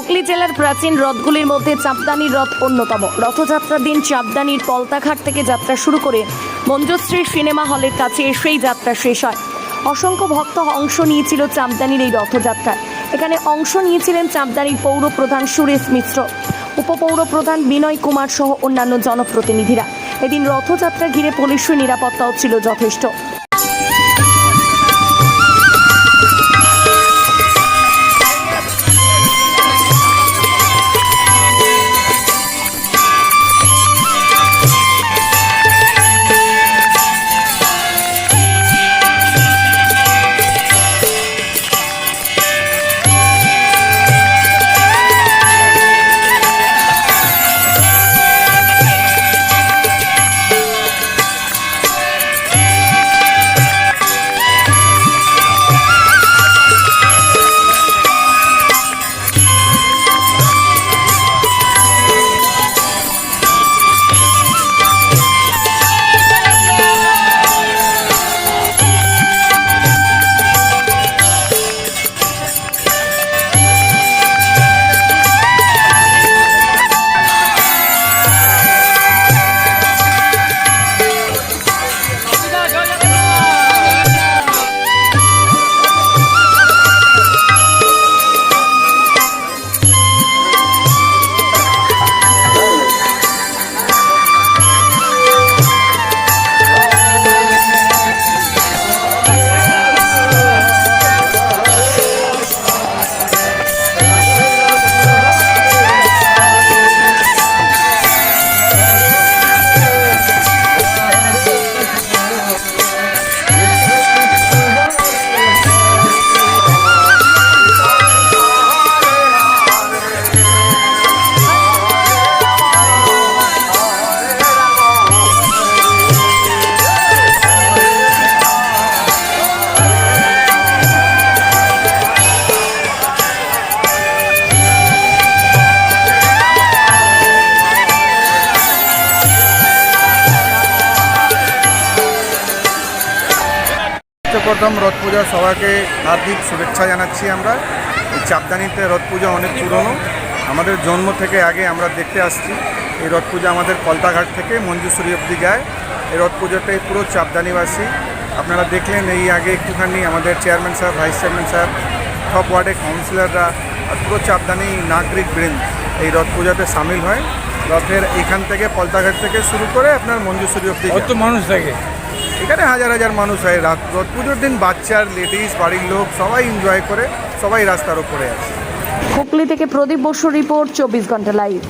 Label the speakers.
Speaker 1: হুগলি জেলার প্রাচীন রথগুলির মধ্যে চাপদানির রথ অন্যতম। রথযাত্রার দিন চাপদানির পলতাঘাট থেকে যাত্রা শুরু করে মঞ্জুশ্রী সিনেমা হলের কাছে এসেই যাত্রা শেষ হয়। অসংখ্য ভক্ত অংশ নিয়েছিল চাপদানির এই রথযাত্রায়। এখানে অংশ নিয়েছিলেন চাপদানির পৌর প্রধান সুরেশ মিশ্র উপপৌর প্রধান বিনয় কুমার সহ অন্যান্য জনপ্রতিনিধিরা। এদিন রথযাত্রা ঘিরে পুলিশের নিরাপত্তাও ছিল যথেষ্ট।
Speaker 2: প্রথম রথ পূজা সবাইকে হার্দিক শুভেচ্ছা জানাচ্ছি আমরা। এই চাপদানিতে রথ পূজা অনেক পুরনো। আমাদের জন্ম থেকে আগে আমরা দেখতে আসছি। এই রথ পূজা আমাদের কলতাঘাট থেকে মঞ্জুশ্রী অব্দি যায়। এই রথ পুজোটাই পুরো চাপদানিবাসী আপনারা দেখলেন এই আগে একটুখানি আমাদের চেয়ারম্যান সাহেব ভাইস চেয়ারম্যান সাহেব সব ওয়ার্ডের কাউন্সিলররা আর পুরো চাপদানি নাগরিক বৃন্দ এই রথ পূজাতে সামিল হয়। রথের এখান থেকে পলতাঘাট থেকে শুরু করে আপনার মঞ্জুশ্রী অব্দি
Speaker 3: মানুষ থাকে?
Speaker 2: এখানে হাজার হাজার মানুষ হয় রাত পুজোর দিন বাচ্চার লেডিস বাড়ির লোক সবাই এনজয় করে, সবাই রাস্তার ওপরে আছে
Speaker 1: হুগলি থেকে প্রদীপ বসুর রিপোর্ট, চব্বিশ ঘণ্টা লাইভ